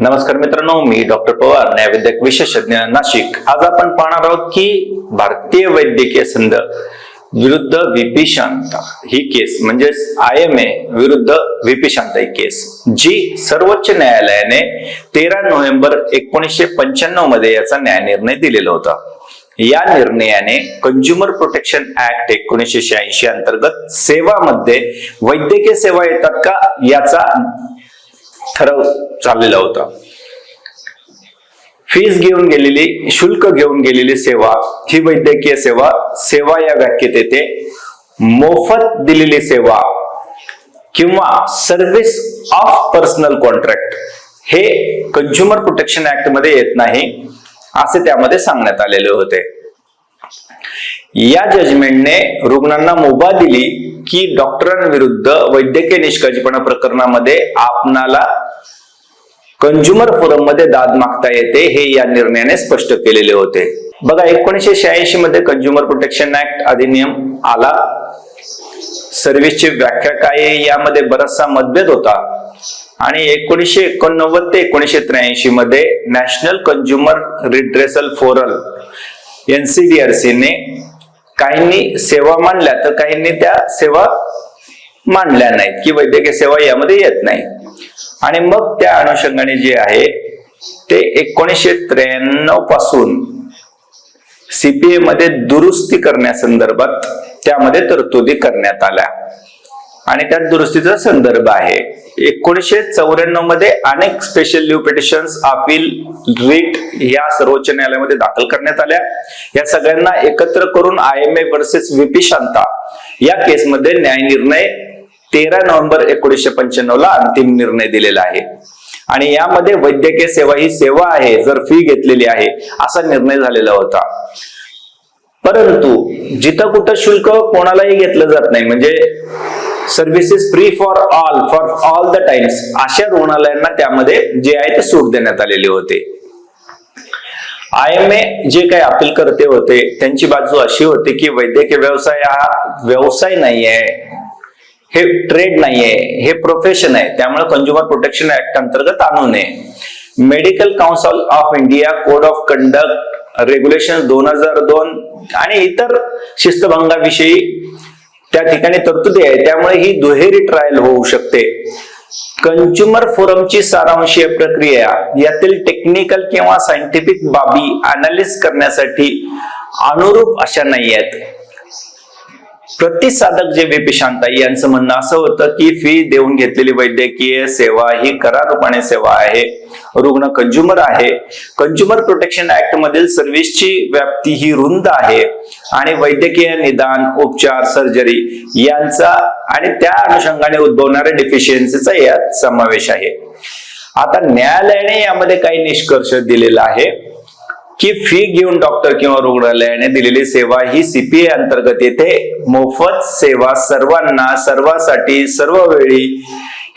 नमस्कार मित्रांनो मी डॉक्टर पवार न्यायवैद्यक विशेषज्ञ नाशिक. आज आपण पाहणार आहोत की भारतीय वैद्यकीय संघ विरुद्ध व्हीपी शांत. ही केस म्हणजेच आय एम ए विरुद्ध व्हीपी शांत ही केस जी सर्वोच्च न्यायालयाने तेरा नोव्हेंबर एकोणीसशे पंच्याण्णवमध्ये याचा न्यायनिर्णय दिलेला होता. या निर्णयाने कंझ्युमर प्रोटेक्शन ऍक्ट एकोणीसशे शहाऐंशी अंतर्गत सेवामध्ये वैद्यकीय सेवा येतात का याचा ठराव चाललेला होता. फीस घेऊन गेलेली शुल्क घेऊन गेलेली सेवा ही वैद्यकीय सेवा सेवा या व्याख्येत येते. मोफत दिलेली सेवा किंवा सर्व्हिस ऑफ पर्सनल कॉन्ट्रॅक्ट हे कंझ्युमर प्रोटेक्शन ऍक्टमध्ये येत नाही असे त्यामध्ये सांगण्यात आलेले होते. या जजमेंटने रुग्णांना मुभा दिली की डॉक्टरांविरुद्ध वैद्यकीय निष्काळजीपणा प्रकरणामध्ये आपणाला कंझ्युमर फोरममध्ये दाद मागता येते हे या निर्णयाने स्पष्ट केलेले होते. बघा एकोणीसशे शहाऐंशी मध्ये कंझ्युमर प्रोटेक्शन ऍक्ट अधिनियम आला. सर्व्हिसची व्याख्या काय यामध्ये बराचसा मतभेद होता. आणि एकोणीसशे एकोणनव्वद ते एकोणीसशे त्र्याऐंशी मध्ये national consumer redressal forum NCDRC ने काहींनी सेवा मांडल्या तर काहींनी त्या सेवा मांडल्या नाहीत की वैद्यकीय सेवा यामध्ये येत नाही. आणि मग त्या अनुषंगाने जे आहे ते एकोणीसशे त्र्याण्णवपासून सीपीए मध्ये दुरुस्ती करण्यासंदर्भात त्यामध्ये तरतुदी करण्यात आल्या. आणि त्या दुरुस्तीचा संदर्भ आहे. एकोणीसशे चौऱ्याण्णवमध्ये अनेक special leave petition appeal writ या सर्वोच्च न्यायालयामध्ये दाखल करण्यात आल्या. या सगळ्यांना एकत्र करून I M A versus VP Shantha या केसमध्ये न्याय निर्णय तेरा नोव्हेंबर एकोणीसशे पंच्याण्णव ला अंतिम निर्णय दिलेला आहे. आणि यामध्ये वैद्यकीय सेवा ही सेवा आहे जर फी घेतलेली आहे असा निर्णय झालेला होता. परंतु जिथं कुठं शुल्क कोणालाही घेतलं जात नाही म्हणजे services free for all for all the times अशा रुग्णालयांना त्यामध्ये जे आहे ते सूट देण्यात आलेले होते. आय एम ए जे काही अपील करते होते त्यांची बाजू अशी होती की वैद्यकीय व्यवसाय हा व्यवसाय नाहीये हे ट्रेड नाहीये हे प्रोफेशन आहे. त्यामुळे कंझ्युमर प्रोटेक्शन ऍक्ट अंतर्गत आणू नये. Medical council of India code of conduct regulation दोन हजार दोन आणि इतर शिस्तभंगाविषयी त्या ठिकाणी तरतुदी आहे. त्यामुळे ही दुहेरी ट्रायल होऊ शकते. कंझ्युमर फोरमची सारांशीय प्रक्रिया यातील टेक्निकल किंवा सायंटिफिक बाबी अनालिस करण्यासाठी अनुरूप अशा नाही आहेत. प्रतिसाधक जे व्ही पी शांताई यांचं म्हणणं असं होतं की फी देऊन घेतलेली वैद्यकीय सेवा ही करारूपाने सेवा आहे. रुग्ण कंझ्युमर आहे. कंझ्युमर प्रोटेक्शन ऍक्ट मधील सर्व्हिसची व्याप्ती ही रुंद आहे. आणि वैद्यकीय निदान उपचार सर्जरी यांचा आणि त्या अनुषंगाने उद्भवणाऱ्या डिफिशियन्सीचा यात समावेश आहे. आता न्यायालयाने यामध्ये काही निष्कर्ष दिलेला आहे. की फी घेऊन डॉक्टर किंवा रुग्णालयाने दिलेली सेवा ही सीपीए अंतर्गत येते. मोफत सेवा सर्वांना सर्वांसाठी सर्व वेळी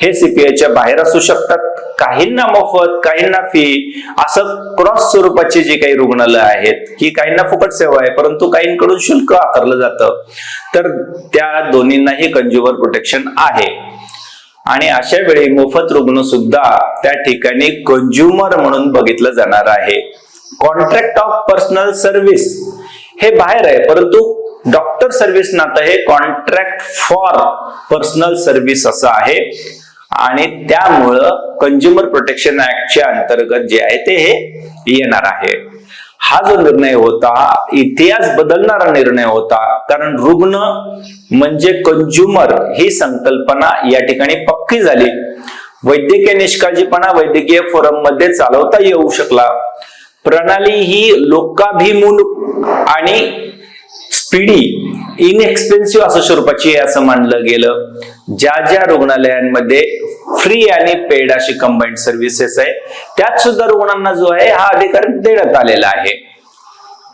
हे सीपीआयच्या बाहेर असू शकतात. काहींना मोफत काहींना फी असं क्रॉस स्वरूपाची जी काही रुग्णालय आहेत की काहींना फुकट सेवा आहे परंतु काहींकडून शुल्क आकारलं जातं. तर त्या दोन्हींनाही कंज्युमर प्रोटेक्शन आहे. आणि अशा वेळी मोफत रुग्ण सुद्धा त्या ठिकाणी कंज्युमर म्हणून बघितलं जाणार आहे. कॉन्ट्रॅक्ट ऑफ पर्सनल सर्व्हिस हे बाहेर आहे परंतु डॉक्टर सर्व्हिस नातं हे कॉन्ट्रॅक्ट फॉर पर्सनल सर्व्हिस असं आहे. आणि त्यामुळं कंझ्युमर प्रोटेक्शन ऍक्टच्या अंतर्गत जे आहे ते हे येणार आहे. हा जो निर्णय होता इतिहास बदलणारा निर्णय होता कारण रुग्ण म्हणजे कंझ्युमर ही संकल्पना या ठिकाणी पक्की झाली. वैद्यकीय निष्काळजीपणा वैद्यकीय फोरममध्ये चालवता येऊ शकला. प्रणाली ही लोकाभिमुख आणि स्पीडी इनएक्सपेन्सिव्ह असं स्वरूपाची आहे असं मानलं गेलं. ज्या ज्या रुग्णालयांमध्ये फ्री आणि पेड अशी कंबाईंड सर्व्हिसेस आहे त्यात सुद्धा रुग्णांना जो आहे हा अधिकार देण्यात आलेला आहे.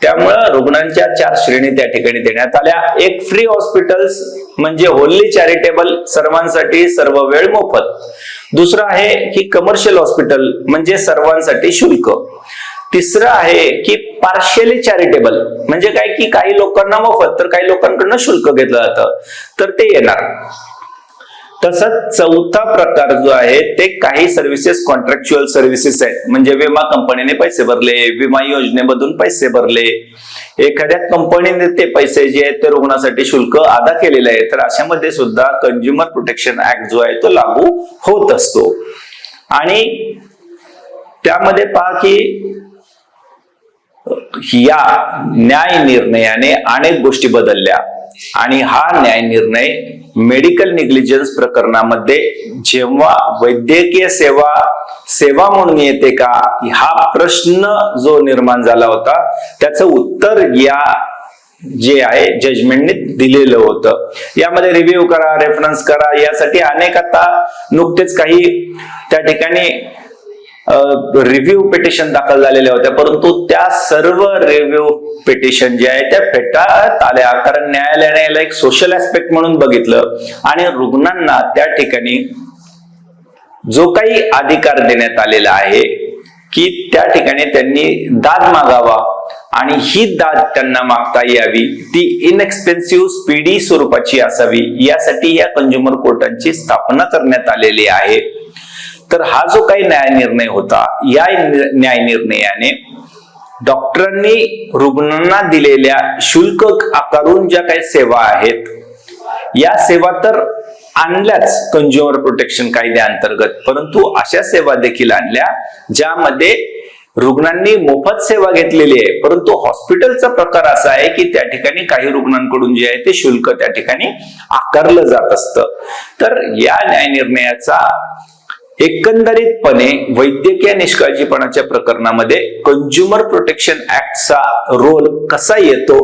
त्यामुळं रुग्णांच्या चार श्रेणी त्या ठिकाणी देण्यात आल्या. एक फ्री हॉस्पिटल्स म्हणजे होल्ली चॅरिटेबल सर्वांसाठी सर्व वेळ मोफत. दुसरं आहे की कमर्शियल हॉस्पिटल म्हणजे सर्वांसाठी शुल्क. तिसरं आहे की पार्शियली चॅरिटेबल म्हणजे काय की काही लोकांना मोफत तर काही लोकांकडनं शुल्क घेतलं जातं. तर ते येणार. तसंच चौथा प्रकार जो आहे ते काही सर्व्हिसेस कॉन्ट्रॅक्च्युअल सर्व्हिसेस आहेत. म्हणजे विमा कंपनीने पैसे भरले विमा योजनेमधून पैसे भरले. एखाद्या कंपनीने ते पैसे जे आहेत ते रुग्णासाठी शुल्क अदा केलेले आहे तर अशामध्ये सुद्धा कंझ्युमर प्रोटेक्शन ऍक्ट जो आहे तो लागू होत असतो. आणि त्यामध्ये पहा की या न्याय निर्णयाने अनेक गोष्टी बदलल्या. आणि हा न्याय निर्णय मेडिकल निग्लिजन्स प्रकरणामध्ये जेव्हा वैद्यकीय सेवा सेवा म्हणून येते का? हा प्रश्न जो निर्माण झाला होता त्याचं उत्तर या जे आहे जजमेंटने दिलेलं होतं. यामध्ये रिव्ह्यू करा रेफरन्स करा यासाठी अनेक आता नुकतेच काही त्या ठिकाणी रिव्ह्यू पिटिशन दाखल झालेल्या होत्या. परंतु त्या सर्व रिव्ह्यू पिटिशन जे आहे त्या फेटाळत आल्या. कारण न्यायालयाने याला एक सोशल ऍस्पेक्ट म्हणून बघितलं. आणि रुग्णांना त्या ठिकाणी जो काही अधिकार देण्यात आलेला आहे की त्या ठिकाणी त्यांनी दाद मागावा. आणि ही दाद त्यांना मागता यावी. ती इनएक्सपेन्सिव्ह स्पीडी स्वरूपाची असावी. यासाठी या कंझ्युमर कोर्टांची स्थापना करण्यात आलेली आहे. तर हा जो काही न्याय निर्णय होता या न्याय निर्णयाने डॉक्टरांनी रुग्णांना दिलेल्या शुल्क आकारून ज्या काही सेवा आहेत या सेवा तर आणल्याच कंझ्युमर प्रोटेक्शन कायद्याअंतर्गत. परंतु अशा सेवा देखील आणल्या ज्यामध्ये रुग्णांनी मोफत सेवा घेतलेली आहे. परंतु हॉस्पिटलचा प्रकार असा आहे की त्या ठिकाणी काही रुग्णांकडून जे आहे ते शुल्क त्या ठिकाणी आकारलं जात असतं. तर या न्याय निर्णयाचा एकंदरीतपणे वैद्यकीय निष्काळजीपणाच्या प्रकरणामध्ये कंझ्युमर प्रोटेक्शन ऍक्टचा रोल कसा येतो?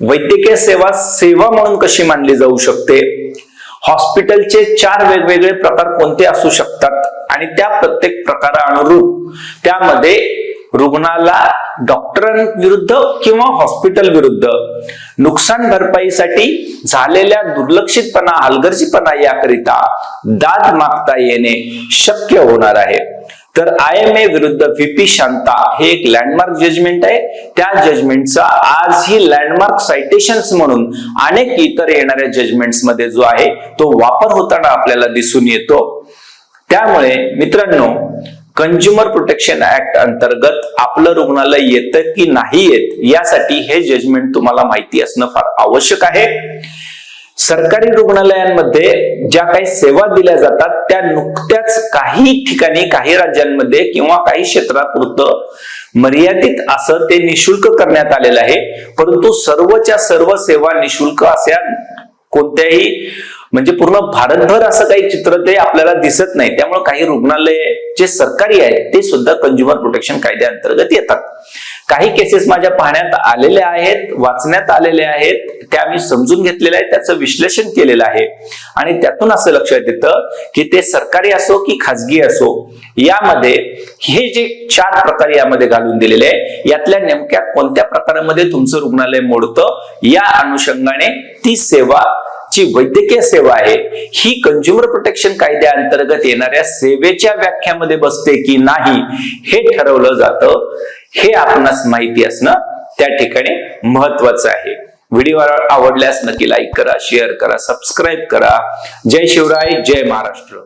वैद्यकीय सेवा सेवा म्हणून कशी मानली जाऊ शकते? हॉस्पिटलचे चार वेगवेगळे प्रकार कोणते असू शकतात? आणि त्या प्रत्येक प्रकारानुरूप त्यामध्ये रुग्णाला डॉक्टरांविरुद्ध किंवा हॉस्पिटल विरुद्ध नुकसान भरपाईसाठी झालेल्या दुर्लक्षितपणा हलगर्जीपणा याकरिता दाद मागता येणे शक्य होणार आहे. तर आय एम ए विरुद्ध व्हीपी शांता हे एक लँडमार्क जजमेंट आहे. त्या जजमेंटचा आज ही लँडमार्क सायटेशन्स म्हणून अनेक इतर येणाऱ्या जजमेंट्समध्ये जो आहे तो वापर होताना आपल्याला दिसून येतो. त्यामुळे मित्रांनो कंझ्युमर प्रोटेक्शन ऍक्ट अंतर्गत आपलं रुग्णालय येतं की नाही येत यासाठी हे जजमेंट तुम्हाला माहिती असणं फार आवश्यक आहे. सरकारी रुग्णालयांमध्ये ज्या काही सेवा दिल्या जातात त्या नुकत्याच काही ठिकाणी काही राज्यांमध्ये किंवा काही क्षेत्रापुरतं मर्यादित असं ते निशुल्क करण्यात आलेलं आहे. परंतु सर्वच्या सर्व सेवा निशुल्क अशा कोणत्याही म्हणजे पूर्ण भारतभर असं काही चित्र ते आपल्याला दिसत नाही. त्यामुळे काही रुग्णालय जे सरकारी आहेत ते सुद्धा कंझ्युमर प्रोटेक्शन कायद्याअंतर्गत येतात. काही केसेस माझ्या पाहण्यात आलेल्या आहेत वाचण्यात आलेल्या आहेत त्या मी समजून घेतलेल्या आहेत त्याचं विश्लेषण केलेलं आहे. आणि त्यातून असं लक्षात येतं की ते सरकारी असो की खाजगी असो यामध्ये हे जे चार प्रकार यामध्ये घालून दिलेले आहे यातल्या नेमक्या कोणत्या प्रकारामध्ये तुमचं रुग्णालय मोडतं या अनुषंगाने ती सेवा जी वैद्यकीय सेवा आहे ही कंझ्युमर प्रोटेक्शन कायद्याअंतर्गत येणाऱ्या सेवेच्या व्याख्यामध्ये बसते की नाही हे ठरवलं जातं. हे आपणास माहिती असणं त्या ठिकाणी महत्वाचं आहे. व्हिडिओ आवडल्यास नक्की लाईक करा शेअर करा सबस्क्राईब करा. जय शिवराय जय महाराष्ट्र.